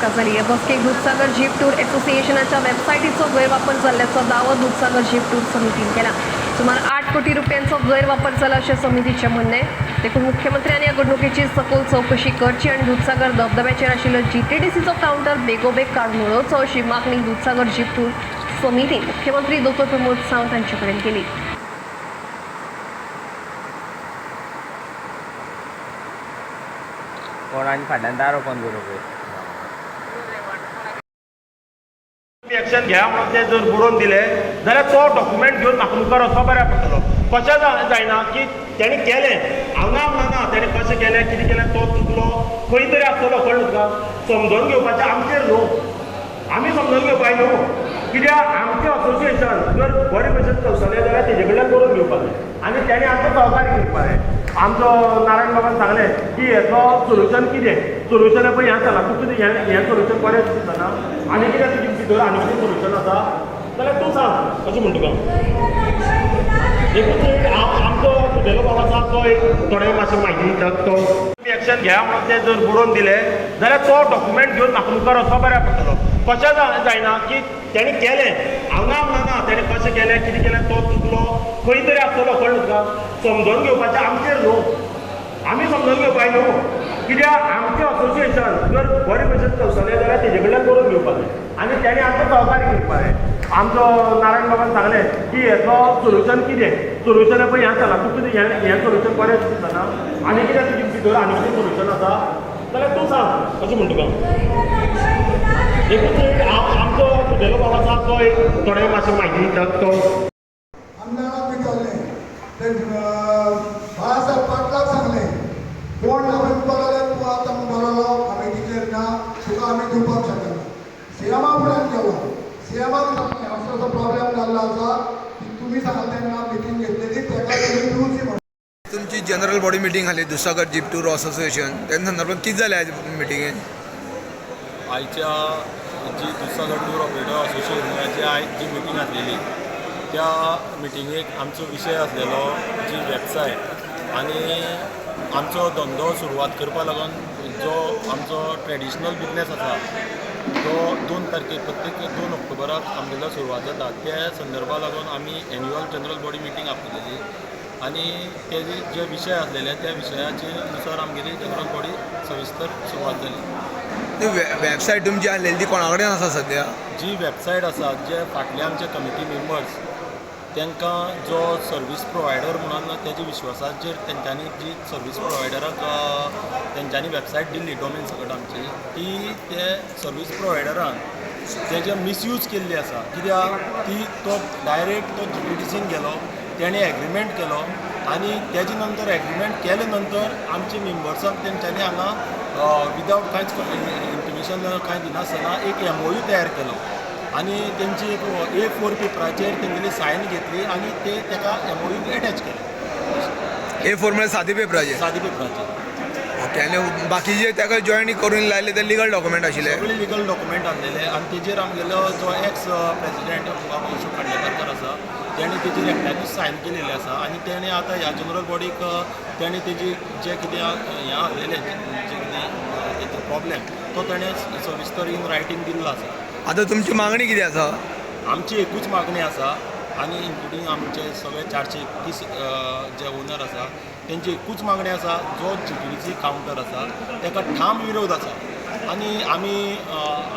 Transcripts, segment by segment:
सुटका झाली बसके दूधसागर जीप टूर असोसिएशनाच्या वेबसाईटीचो गैरवापर झाल्याचा दावो दूधसागर जीप टूर समितीन केला. सुमार आठ कोटी रुपयांचो गैरवापर झाला अशें समितीचे म्हणणें. देखून मुख्यमंत्र्यांनी या घडणुकीची सखोल चौकशी करची आनी दूधसागर धबधब्याचेर आशिल्लो जी टी डी सीचं काउंटर बेगोबेग काढून मिळवचं अशी मागणी दूधसागर जीप टूर समिती मुख्यमंत्री दोतोर प्रमोद सावंत यांच्याकडे कडेन केली. कोण फाटल्यान दार ओपन करूं पळय एक्शन घ्या म्हणून ते जर बरोवन दिले जाल्यार तो डॉक्युमेंट घेवन म्हाका मुखार वचपाक बऱ्याक पडटलो कशें जायना की तेणे केलें हांगा ना म्हणना तेणे कशें केलें कितें केलें तो चुकलो. खंय तरी आसतलो कळ्ळें तुका समजोवन घेवपाचें आमचेर न्हू आमी समजून घेवपाक न्हू कित्याक आमचें असोसिएशन जर बरे भशेन चलतलें जाल्यार तेजे कडल्यान करून घेवपाक जाय आनी तेणी आमकां सहकार्य करपाक जाय आमचो नारायण बाबान सांगलें की हेचो सोल्युशन कितें सोल्युशन पळय हें जाला तूं कितें हें हें सोल्युशन बरें दिसना आनी कितें तुजी भितर आनी कितें सोल्युशन आसा जाल्यार तूं सांग अशें म्हणटा तुका देखून आमचो सुदेलो बाबा आसा तो एक थोडे मातशें म्हायती दितात तो एक्शन घ्या म्हणून ते जर बरोवन दिले जाल्यार तो डॉक्युमेंट घेवन म्हाका मुखार वचपा बऱ्याक पडटलो कशें जायना की तेणें केलें हांव ना म्हणना तेणें कशें केलें कितें केलें तो चुकलो. खंय तरी आसतलो कळ्ळें तुका समजोवन घेवपाचें म्हणजे आमचेर न्हू आमी समजोवन घेवपाक न्हू कित्याक आमचें असोसिएशन जर बरे भशेन चलतलें जाल्यार तेजे कडल्यान करून घेवपाक जाय आनी तेणी आमकां सहकार्य करपाक जाय आमचो नारायण बाबान सांगलें की हेचो सोल्युशन कितें सोल्युशन पळय हें चला. तूं कितें हें हें सोल्युशन बरें दिसना आनी कितें तुजी भितर आनी कितें सोल्युशन आसा जाल्यार तूं सांग. अशें म्हणटा एकूच देखून एक आमचो तुगेलो बाबा आसा तो एक थोडे मातशें म्हायती दितात तो आमदाराक विचारले ते अं, बाळासाहेब पाटलाक सांगले कोण हांवें म्हणपाक लागले तूं आतां म्हणपाक लागलो हांवें टिचर ना तुका आमी दिवपाक शकना सीएमा फुड्यान गेलो सांगलें असो असो प्रॉब्लेम जाल्लो आसा की तुमी सांगले तेन्ना मिटींग घेतलेली ताका तुमी दिवची म्हणून. तुमची जनरल बॉडी मिटींग आली दुसागर जीप टूर असोसिएशन त्या संदर्भात किती झाले आज मिटिंगेन आयच्या जी दुसरा टूर ऑपरेटर असोसिएशनाची आयज जी मिटींग आसलेली त्या मिटिंगेक आमचो विशय आसलेलो जी वेबसायट आनी आमचो धंदो सुरवात करपा लागून जो आमचो ट्रेडिशनल बिजनेस आसा तो दोन तारखेक प्रत्येक दोन ऑक्टोबराक आमगेलो सुरवात जाता त्या संदर्भा लागून आमी एन्युअल जनरल बॉडी मिटींग आपयलेली आनी तेजे जे विशय आसलेले त्या विशयाचे नुसार आमगेली जनरल बॉडी सविस्तर सुरवात जाली. वेबसायट तुमची आसलेली ती कोणा कडेन आसा सध्या? जी वेबसायट आसा जे फाटले आमचे कमिटी मेंबर्स तांकां जो सर्वीस प्रोवायडर म्हणून तेजे विश्वासाचेर तेंच्यांनी जी सर्वीस प्रोवायडराक तेंच्यांनी वेबसायट दिल्ली डोमेन सकट आमची ती ते सर्वीस प्रोवायडरान तेजे मिसयूज केल्ली आसा कित्याक ती तो डायरेक्ट तो जी टी सीन गेलो तेणें एग्रीमेंट केलो आनी तेजे नंतर एग्रीमेंट केले नंतर आमचे मेंबर्सांक तेंच्यांनी हांगा विदावट कांयच इन्फॉर्मेशन कांय दिनासतना एक एमओयू तयार केलो. आनी तेंची एक ए फोर पेपराचेर तेंगेली सायन घेतली आनी ते ताका एमओयू एटॅच केले. ए फोर म्हणजे सादी पेपराचे सादी पेपराचेर ओके आनी बाकीचे ताका जॉईन करून लायले ते लिगल डॉक्युमेंट आशिल्ले सगळे लिगल डॉक्युमेंट आसलेले आनी तेजेर आमगेलो जो एक्स प्रेसिडेंट अशोक खांडेकरकर आसा तेणें तेजेर एकट्यानूच सायन केलेले आसा आनी तेणें आतां ह्या जनरल बॉडीक तेणें तेजी जे कितें हें आसलेलें जे कितें प्रॉब्लेम तो तेणें सविस्तर इन रायटींग दिल्लो आसा आतां तुमची मागणी कितें आसा आमची एकूच मागणी आसा आनी इन्क्लुडींग आमचे सगळे चारशे एकतीस जे ओनर आसा तेंची एकूच मागणी आसा जो जी कावंटर आसा ताका ठाम विरोध आसा आनी आमी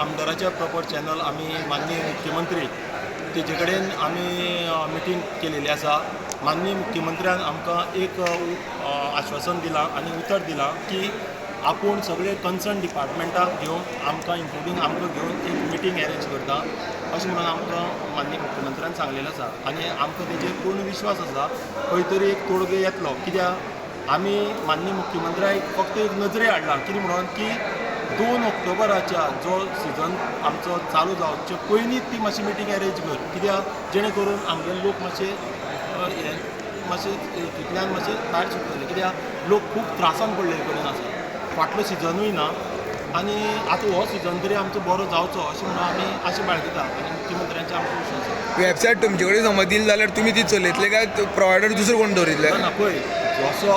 आमदाराचे प्रॉपर चॅनल आमी माननीय मुख्यमंत्री तेजे कडेन आमी मिटींग केलेली आसा माननीय मुख्यमंत्र्यान आमकां एक आश्वासन दिलां आनी उतर दिलां की आपूण सगळे कन्सर्न डिपार्टमेंटाक घेवन आमकां इन्क्लुडींग आमकां घेवन एक मिटींग अरेंज करता. अशें म्हणून आमकां माननीय मुख्यमंत्र्यान सांगलेलें आसा. आनी आमकां तेजेर पूर्ण विश्वास आसा खंय तरी एक तोडगे येतलो. कित्याक आमी माननीय मुख्यमंत्र्याक फक्त एक नजरे हाडला. कितें म्हणून? की दोन ऑक्टोबराच्या जो सिजन आमचो चालू जावचे पयलींच ती मातशी मिटींग अरेंज कर. कित्याक? जेणे करून आमगे लोक मातशे हे मातशे हितूंतल्यान मातशे भायर सुटतले कित्याक? लोक खूब त्रासान पडले कडेन आसा. फाटलो सिजनूय ना. आनी आतां हो सिजन तरी आमचो बरो जावचो अशें म्हणून आमी आशा बाळगिता आनी मुख्यमंत्र्यांचे आमचो विश्वास वेबसायट तुमचे कडेन समज दिली जाल्यार तुमी ती चलयतले काय प्रोवायडर दुसरो कोण दवरितले ना पळय जसो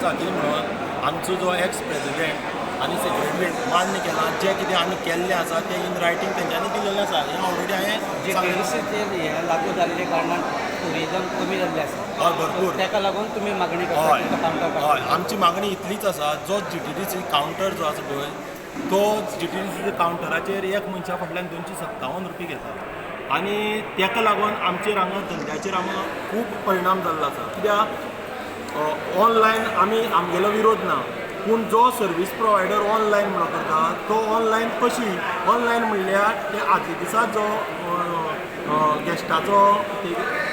कितें म्हणून आमचो जो एक्स प्रेसिडेंट आनी सेक्रेटरीट मान्य केलां जें कितें आमी केल्लें आसा तें इन रायटींग तेंच्यांनी दिलेलें आसा हें ऑलरेडी हांवें हे लागू जाल्ले कारणान टुरिजम कमी जाल्ले आसा हय भरपूर. ताका लागून तुमी मागणी करता हय तुमकां हय. आमची मागणी इतलीच आसा जो G T D C counter जो आसा पळय तो जी टी डी सी कावंटराचेर एक मनशा फाटल्यान दोनशे सत्तावन रुपया घेता आनी ताका लागून आमचेर हांगा धंद्याचेर हांगा खूब परिणाम जाल्लो आसा कित्याक ऑनलायन आमी आमगेलो विरोध ना. पूण जो सर्वीस प्रोवायडर ऑनलायन म्हणून करता तो ऑनलायन कशी? ऑनलायन म्हणल्यार ते आदले दिसा जो गेस्टाचो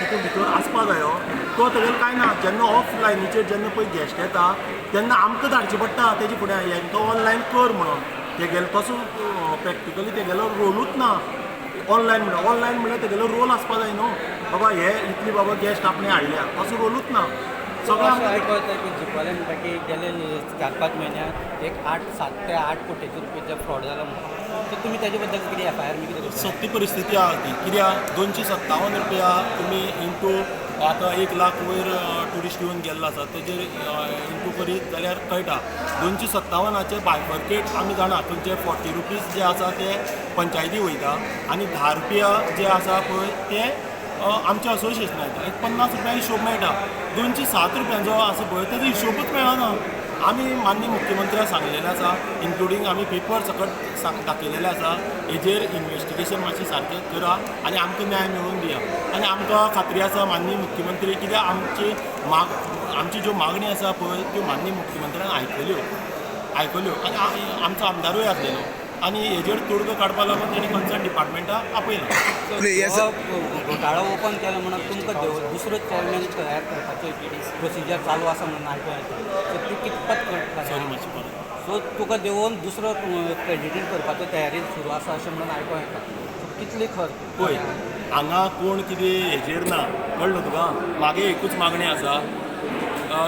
तितून भितर आसपा जायो तो तेगेलो कांय ना जेन्ना ऑफलायनीचेर जेन्ना पळय गेस्ट येता तेन्ना आमकां धाडचें पडटा तेजे फुडें हेंकां ऑनलायन कर म्हणून. तेगेलो तसो प्रॅक्टिकली तेगेलो रोलूच ना. ऑनलायन म्हणून ऑनलायन म्हणल्यार तेगेलो रोल आसपा जाय न्हू बाबा हे इतली बाबा गेस्ट आपणे हाडल्या तसो रोलूच ना. सगळें की म्हणटा की गेले चार पांच म्हयन्यात एक आठ सात ते आठ कोटीचे रुपयाचे फ्रॉड जाला म्हणटा तर तुमी ताजे बद्दल कितें एफ आय आर बी कितें सत्य परिस्थिती आहा ती. कित्याक दोनशे सत्तावन रुपया तुमी इंटू आतां एक लाख वयर ट्युरिस्ट येवन गेल्लो आसा तेजेर इंटू करीत जाल्यार कळटा दोनशे सत्तावनाचे बायफर्केट आमी जाणा तुमचे फोर्टी रुपीज जे आसा ते पंचायती वयता आनी धा रुपया जे आसा पळय ते आमच्या असोसिएशनाक येता एक पन्नास रुपया हिशोब मेळटा दोनशे सात रुपयांचो आसा पळय तेजो हिशोबूच मेळना आमी मान्य मुख्यमंत्र्याक सांगलेलें आसा इन्क्लुडींग आमी पेपर सकट सांग दाखयलेलें आसा हेजेर इन्वेस्टिगेशन मातशें सारकें करा आनी आमकां न्याय मेळोवन दिया. आनी आमकां खात्री आसा माननीय मुख्यमंत्री कित्याक आमची माग आमची ज्यो मागणी आसा पळय त्यो माननीय मुख्यमंत्र्यान आयकल्यो हो, हो. आयकल्यो आनी आमचो आमदारूय आसलेलो हो. आनी हेजेर तोडगो काडपा लागून तेणी कन्सर्न डिपार्टमेंटाक आपयला घोटाळो ओपन केलो म्हणून तुमकां देव- दुसरो चॅरमॅन तयार करपाचो प्रोसिजर चालू आसा म्हणून आयकूं येता सो ती कितपत सॉरी करता मातशें परत सो तुका देवून दुसरो प्रेजिडेंट करपाचो तयारी सुरू आसा अशें म्हणून आयकूं येता सो कितली खर पळय हांगा कोण कितें हेजेर ना कळ्ळें तुका? म्हागे एकूच मागणी आसा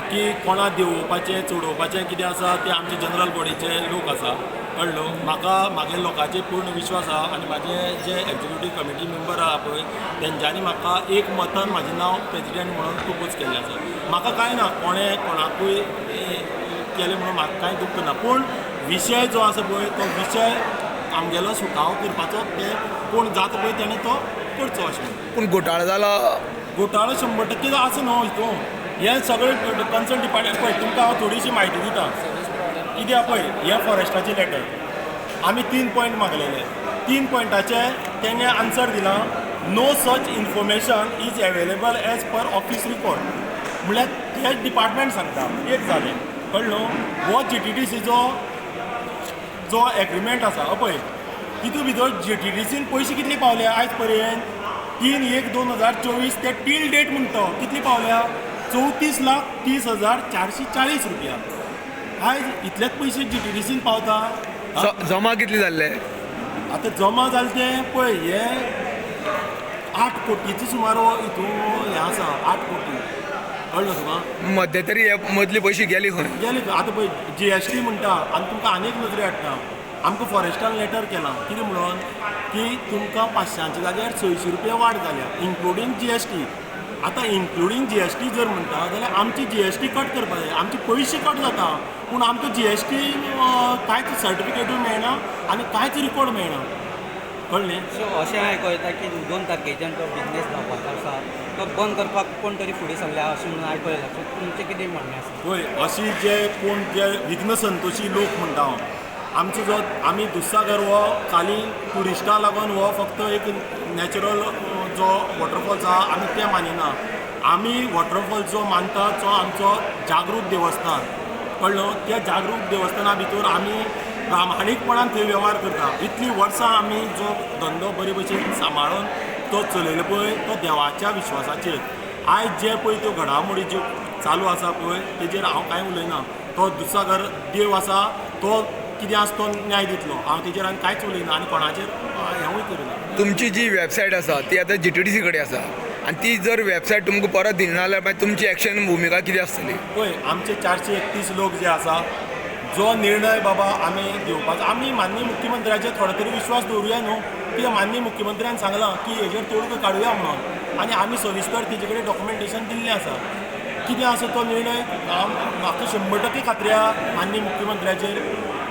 की कोणाक देंवोवपाचें चोडोवपाचें कितें आसा तें आमचे जनरल बॉडीचे लोक आसा. कळ्ळो म्हाका म्हागे लोकांचेर पूर्ण विश्वास आहा आनी म्हाजे जे एक्झिक्युटीव कमिटी मेंबर आहा पळय तेंच्यांनी म्हाका एक मतान म्हाजें नांव प्रेजिडेंट म्हणून प्रपोज केल्लें आसा म्हाका कांय ना कोणें कोणाकूय केलें म्हणून म्हाका कांय दुख्ख ना. पूण विशय जो आसा पळय तो विशय आमगेलो सुटावो करपाचो ते कोण जाता पळय तेणें तो करचो अशें. पूण घोटाळो जालो घोटाळो शंबर टक्के आसा न्हू हितून हे सगळें कन्सर्न डिपार्टमेंट पळय तुमकां हांव थोडीशी म्हायती दिता. कित्याक पळय हे फॉरेस्टाचे लेटर आमी तीन पॉयंट मागलेले. तीन पॉयंटाचे तेणे आन्सर दिला. No such information is available as per office report म्हळ्यार तेच डिपार्टमेंट सांगता एक जालें कळ्ळो हो जी टी डी सीचो जो एग्रीमेंट आसा पळय तितू भितर जी टी डी सीन पयशे कितले पावले आयज पर्यंत तीन एक दोन हजार चोवीस ते टील डेट म्हणटा तो कितली पावल्या? चवतीस लाख तीस हजार चारशे चाळीस रुपया. आयज इतलेच पयशे जी टी डी सीन पावता. हा? ज- जमा कितले जाल्ले आतां जमा जालें तें पळय हे आठ कोटीचो सुमार हो हितून हें आसा आठ कोटी. कळ्ळो तुका मध्यंतरी हे मदले पयशे गेले खंय गेले आतां पळय जी एस टी म्हणटा आनी तुमकां आनीक नदरे हाडटा आमकां फॉरेस्टान लेटर केलां. कितें म्हणून? की तुमकां पांचशांच्या जाग्यार सयशीं रुपया वाड जाल्या इन्क्लुडींग जी एस टी आतां इन्क्लुडींग जी एस टी जर म्हणटा जाल्यार आमची जी एस टी कट करपा जाय आमचे पयशे कट जाता. पूण आमकां जी एस टी कांयच सर्टिफिकेटूय मेळना आनी कांयच रिकॉर्ड मेळना कळ्ळें सो अशें आयकूं येता की दोन तारखेच्यान तो बिझनेस जावपाचो आसा तो बंद करपाक कोण तरी फुडें सरल्या अशें म्हणून आयकूं येता सो तुमचें कितें म्हणणें आसा पळय अशी जे कोण जे विघ्न संतोशी लोक म्हणटा हांव आमचो जो आमी दुधसागर हो खाली ट्युरिस्टां लागून हो फक्त एक नॅचरल जो वॉटरफॉल्स आहा आमी तें मानिना आमी वॉटरफॉल्स जो मानता तो आमचो जागृत देवस्थान कळ्ळो त्या जागृत देवस्थाना भितर आमी प्रामाणीकपणान थंय वेव्हार करता. इतलीं वर्सां आमी जो धंदो बरे भशेन सांबाळून तो चलयलो पळय तो देवाच्या विश्वासाचेर. आयज जे पळय त्यो घडामोडी ज्यो चालू आसा पळय तेजेर हांव कांय उलयना. तो दुधसागर देव आसा तो कितें आसा तो न्याय दितलो? हांव तेजेर आनी कांयच उलयना आनी कोणाचेर हेंवूय करिना तुमची जी वेबसायट आसा ती आतां जी टी डी सी कडेन आसा आनी ती जर वेबसायट तुमकां परत दिना जाल्यार मागीर तुमची एक्शन भुमिका कितें आसतली पळय आमचे चारशे एकतीस लोक जे आसा जो निर्णय बाबा आमी घेवपाचो आमी माननीय मुख्यमंत्र्याचेर थोडो तरी विश्वास दवरुया न्हू. कित्याक माननीय मुख्यमंत्र्यान सांगलां की हेजेर तोडगो काडुया म्हणून. आनी आमी सविस्तर तेजे कडेन डॉक्युमेंटेशन दिल्लें आसा कितें आसा तो निर्णय म्हाका शंबर टक्के खात्री आहा माननीय मुख्यमंत्र्याचेर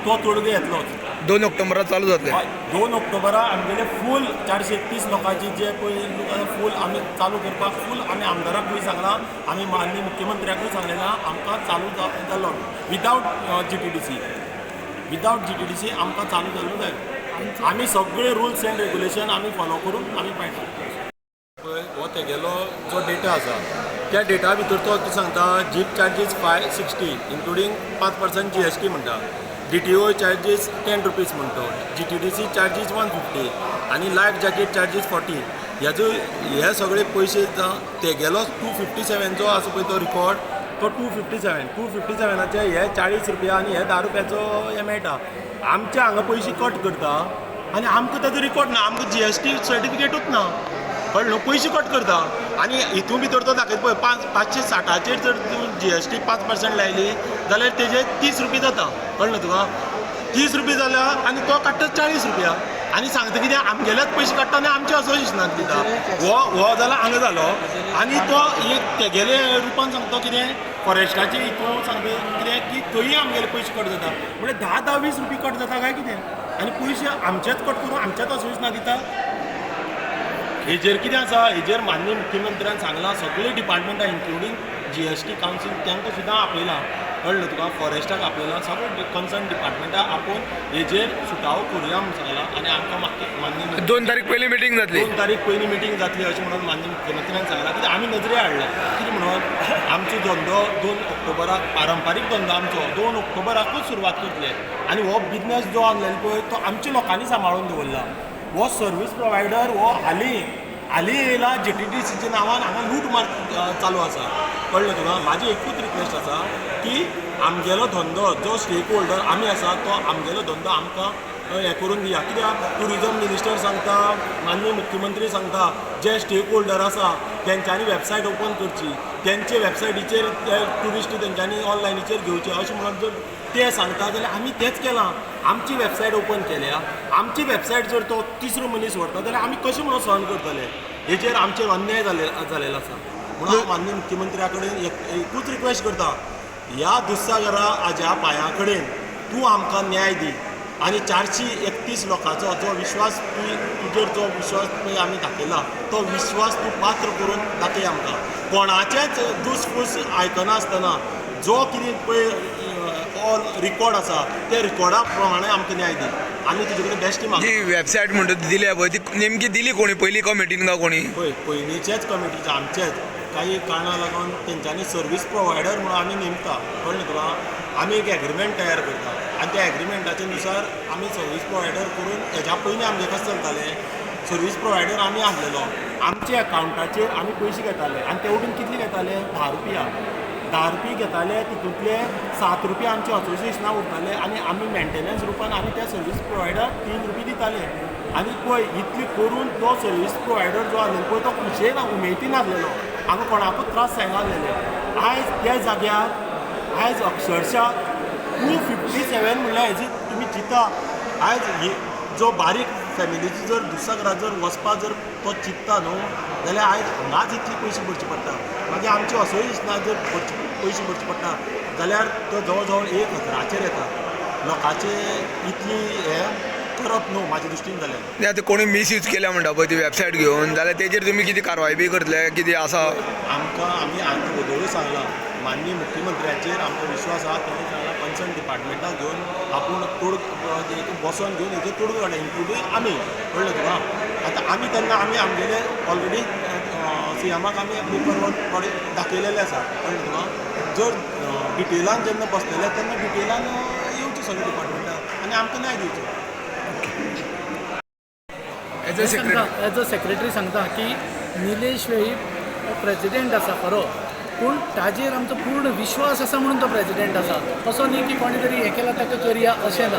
तो तोडगे येतलोच दोन ऑक्टोबरात चालू जातले हय, दोन ऑक्टोबरा आमगेले फूल चारशे एकतीस लोकांची जे पळय फूल आमी चालू करपाक फूल आमी आमदाराकूय सांगलां आमी माननीय मुख्यमंत्र्याकूय सांगलेलां आमकां चालू जालो विदावट जी टी डी सी विदावट जी टी डी सी आमकां चालू जालो जाय आमी सगळे रुल्स एंड रेगुलेशन आमी फॉलो करून आमी पायता पळय हो तेगेलो जो डेटा आसा त्या डेटा भितर तो सांगता jeep charges five sixty including पांच पर्संट जी एस टी म्हणटा D T O charges ten rupees म्हणतो. G T D C charges one fifty आनी लायफ जॅकेट चार्जीस फोर्टी ह्याचो हे सगळे पयशे तेगेलो टू फिफ्टी सेवनचो आसा पळय तो रिकॉर्ड तो two fifty seven two fifty सेवनाचे हे चाळीस रुपया आनी हे धा रुपयाचो हे मेळटा आमचे हांगा पयशे कट करता. आनी आमकां ताजो रिकॉर्ड ना आमकां जी एस टी सर्टिफिकेटूच ना. कळ्ळें न्हू पयशे कट करता. आनी हितूं भितर तो दाखयता पळय पांच पांचशे साठाचेर जर तूं जी एस टी पांच पर्संट लायली जाल्यार तेजे तीस रुपया जाता कळ्ळें तुका तीस रुपया जाल्या आनी तो काडटा चाळीस रुपया. आनी सांगता कितें आमगेलेच पयशे काडटा आनी आमचे असोसिएशनाक दिता हो हो जाला हांगा जालो आनी तो एक तेगेले रुपान सांगता कितें फॉरेस्टाचे हितून सांगता कितें की थंय आमगेले पयशे कट जाता म्हणजे धा धा वीस रुपया कट जाता काय कितें आनी पयशे आमचेच कट करून आमच्याच असोसिएशनाक दिता हेजेर कितें आसा हेजेर माननीय मुख्यमंत्र्यान सांगलां सगळे डिपार्टमेंटां including G S T council तांकां सुद्दां आपयलां कळ्ळें तुका फॉरेस्टाक आपयलां सगळे कन्सर्न डिपार्टमेंटां आपोवन हेजेर सुटावो करुया म्हणून सांगलां आनी आमकां माननीय दोन तारीख पयली मिटींग जातली दोन तारीख पयली मिटींग जातली अशें म्हणून माननीय मुख्यमंत्र्यान सांगलां कित्याक आमी नजरे हाडल्या कितें म्हणून? आमचो धंदो दोन ऑक्टोबराक पारंपारीक धंदो आमचो. दोन ऑक्टोबराकूच सुरवात करतले आनी हो बिझनस जो आसलेलो पळय तो आमच्या लोकांनी सांबाळून दवरला हो सर्वीस प्रोवायडर हो हालीं हालीं येयला जे टी टी सीच्या नांवान हांगा लूट मार चालू आसा कळ्ळें तुका म्हाजी एकूच रिक्वेस्ट आसा की आमगेलो धंदो जो स्टेक होल्डर आमी आसा तो आमगेलो धंदो आमकां हें करून दिया. कित्याक? ट्युरिजम मिनिस्टर सांगता माननीय मुख्यमंत्री सांगता जे स्टेक होल्डर आसा तेंच्यांनी वेबसायट ओपन करची. तेंचे वेबसायटीचेर ते ट्युरिस्ट तेंच्यांनी ऑनलायनीचेर घेवचे अशें म्हणून जर ते सांगता जाल्यार आमी तेंच केलां. आमची वेबसायट ओपन केल्या. आमची वेबसायट जर तो तिसरो मनीस व्हरता जाल्यार आमी कशें म्हणून सहन करतले? हेचेर आमचेर अन्याय जाले जालेलो आसा म्हणून हांव माननीय मुख्यमंत्र्या कडेन एक एकूच रिक्वेस्ट करता. ह्या दुस्सागरा हाज्या पांया कडेन तूं आमकां न्याय दी. आनी चारशी एकतीस लोकांचो जो विश्वास तुवें तुजेर जो विश्वास पळय आमी दाखयला तो विश्वास तूं पात्र करून दाखय आमकां. कोणाचेच दुसफूस आयकना आसतना जो कितें पळय ऑल रिकॉर्ड आसा त्या रिकॉर्डा प्रमाणे आमकां न्याय दी. आमी तुजे कडेन बेश्टी मागता. जी वेबसायट म्हणटा ती दिल्या पळय ती नेमकी दिली कोणी? पयली कमिटीन काय कोणी? पळय पयलींचेच कमिटीचे आमचेच काही कारणां लागून तेंच्यांनी सर्वीस प्रोवायडर म्हणून आमी नेमता कळ्ळें तुका आमी एक एग्रीमेंट तयार करता. आनी त्या एग्रिमेंटाच्या नुसार आमी सर्वीस प्रोवायडर करून हेज्या पयलीं आमचें कशें चलतालें? सर्वीस प्रोवायडर आमी आसलेलो आमचे अकावंटाचेर आमी पयशे घेताले. आनी तेवटेन कितले घेताले? धा रुपया. धा रुपया घेताले तितूंतले सात रुपया आमचे असोसिएशनाक उरताले आनी आमी मेंटेनन्स रुपान आमी त्या सर्वीस प्रोवायडर तीन रुपया दिताले. आनी पळय इतली करून तो सर्वीस प्रोवायडर जो आसलेलो पळय तो खुशयेन उमेदीन आसलेलो हांगा कोणाकूच त्रास जायनासलेले आयज त्या जाग्यार आयज अक्षरशा टू फिफ्टी सेवन म्हणल्यार हेजी तुमी चिंता आयज ही जो बारीक फॅमिलीची जर दुसऱ्या जर वचपाक जर तो चिंतता न्हू जाल्यार आयज हांगाच इतले पयशे भरचे पडटा मागीर म्हणजे आमचे दिसना जर पयशे भरचे पडटा जाल्यार तो जवळ जवळ एक हजाराचेर येता लोकांचे इतली हे करप न्हू म्हाज्या दृश्टीन जाल्यार ते आतां कोणी मिसयूज केल्या म्हणटा पळय ती वेबसायट घेवन जाल्यार तेजेर तुमी कितें कारवाय बी करतले कितें आसा आमकां आमी आमकां उदोळी सांगलां माननीय मुख्यमंत्र्याचेर आमचो विश्वास आहा तेणी सांगलां कन्सर्न डिपार्टमेंटाक घेवन आपूण तोड बसोन घेवन हेजेर तोडगो काडला इन्क्लुडींग आमी कळ्ळें तुका आतां आमी तेन्ना आमी आमगेले ऑलरेडी सी एमाक आमी पेपर थोडे दाखयलेले आसा कळ्ळें तुका जर डिटेलान जेन्ना बसलेले तेन्ना डिटेलान येवचें सगळे डिपार्टमेंटाक आनी आमकां न्याय दिवचो एज अ सेक्रेटरी सांगता एज अ सेक्रेटरी सांगता की निलेश वेळी प्रेजिडेंट आसा खरो. पूण ताजेर आमचो पूर्ण विश्वास आसा म्हणून तो प्रेजिडेंट आसा असो न्ही की कोणी तरी हें केला ताका करया अशें ना.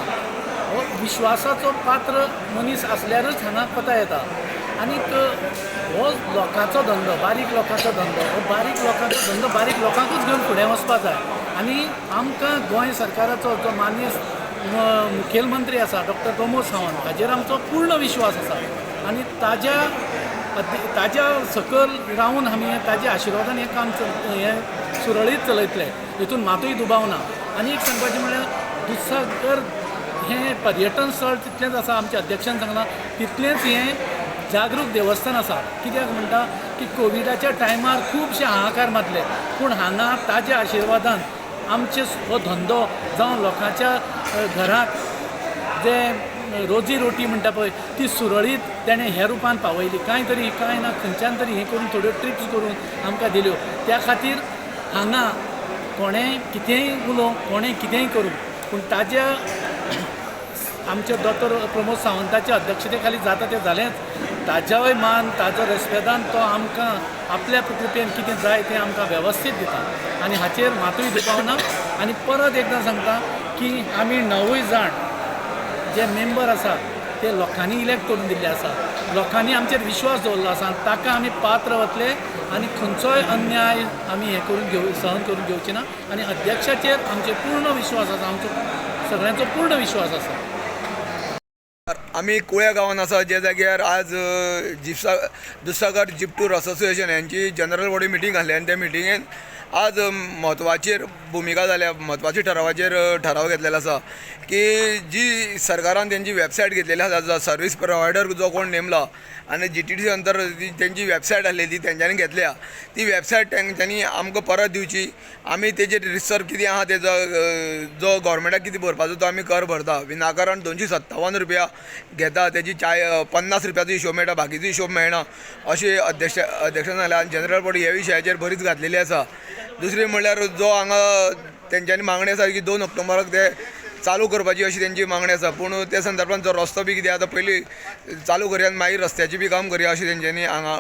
हो विश्वासाचो पात्र मनीस आसल्यारूच हांगा कथा येता आनीक हो लोकांचो धंदो बारीक लोकांचो धंदो. हो बारीक लोकांचो धंदो बारीक लोकांकूच घेवन फुडें वचपा जाय आनी आमकां गोंय सरकाराचो जो माननीय मुखेलमंत्री आसा डॉक्टर प्रमोद सावंत हाजेर आमचो पूर्ण विश्वास आसा आनी ताज्या ताज्या सकल रावन आमी ताज्या आशिर्वादान हें काम चल हें सुरळीत चलयतले. हितून मातूय दुबाव ना आनी एक सांगपाचें म्हळ्यार दुधसागर हें पर्यटन स्थळ तितलेंच आसा आमच्या अध्यक्षान सांगलां तितलेंच हें जागृत देवस्थान आसा कित्याक म्हणटा की कोविडाच्या टायमार खुबशे हाहाकार मातले पूण हांगा ताज्या आशिर्वादान आमचे हो धंदो जावं लोकांच्या घरांत जे रोजी रोटी म्हणटा पळय ती सुरळीत तेणें हे रुपान पावयली. कांय तरी कांय ना खंयच्यान तरी हें करून थोड्यो ट्रिप्स करून आमकां दिल्यो. त्या खातीर हांगा कोणेंय कितेंय उलोवं कोणेंय कितेंय करूं. पूण ताज्या आमचे दोतोर प्रमोद सावंताच्या अध्यक्षते खाली जाता तें जालेंच. ताज्याय मान ताजो रेस्पेदान तो आमकां आपल्या कृपेन कितें जाय तें आमकां वेवस्थीत दिता. आनी हाचेर मातूय दुबावना आनी परत एकदां सांगता की आमी णवूय जाण जे मेंबर आसा ते लोकांनी इलेक्ट करून दिल्ले आसा लोकांनी आमचेर विश्वास दवरलो आसा आनी ताका आमी पात्र वतले. आनी खंयचोय अन्याय आमी हें करून घेव सहन करून घेवचे ना. आनी अध्यक्षाचेर आमचे पूर्ण विश्वास आसा आमचो सगळ्यांचो पूर्ण विश्वास आसा. आमी कुळ्या गांवान आसा जे जाग्यार आज जिप्सा दुसागर जिप टूर असोसिएशन यांची जनरल बॉडी मिटींग आसली आनी त्या मिटिंगेन आज म्हत्वाचेर भुमिका जाल्या म्हत्वाच्या ठरावाचेर ठराव घेतलेलो आसा की जी सरकारान तेंची वेबसायट घेतलेली आसा सर्वीस प्रोवायडर जो कोण नेमला आनी जी टी डी अंतर तेंची वेबसायट आसली ती तेंच्यांनी घेतल्या ती वेबसायट तेंच्यांनी आमकां परत दिवची. आमी तेजेर रिसर्च कितें आहा तेजो जो गोवोरमेंटाक कितें भरपाचो तो आमी कर भरता. विनाकारण दोनशे सत्तावन रुपया घेता तेजी चाय पन्नास रुपयाचो हिशोब मेळटा बाकीचो हिशोब मेळना. अशें अध्यक्ष अध्यक्षान सांगलें आनी जनरल बॉडी ह्या विशयाचेर बरीच घातलेली आसा दुसरी म्हणल्यार जो हांगा तेंच्यांनी मागणी आसा की दोन ऑक्टोबराक ते चालू करपाची अशी तेंची मागणी आसा पूण त्या संदर्भान जो रस्तो बी कितें आतां पयलीं चालू करया आनी मागीर रस्त्याची बी काम करया अशें तेंच्यांनी हांगा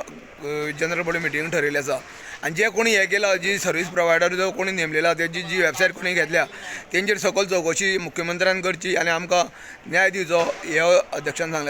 जनरल बॉडी मिटींग ठरयली आसा आनी जे कोणी हें केलां जी सर्वीस प्रोवायडर जो कोणी नेमलेला तेजी जी वेबसायट कोणी घेतल्या तेंचेर सकयल चवकशी मुख्यमंत्र्यान करची आनी आमकां न्याय दिवचो हे अध्यक्षान सांगलें. आसा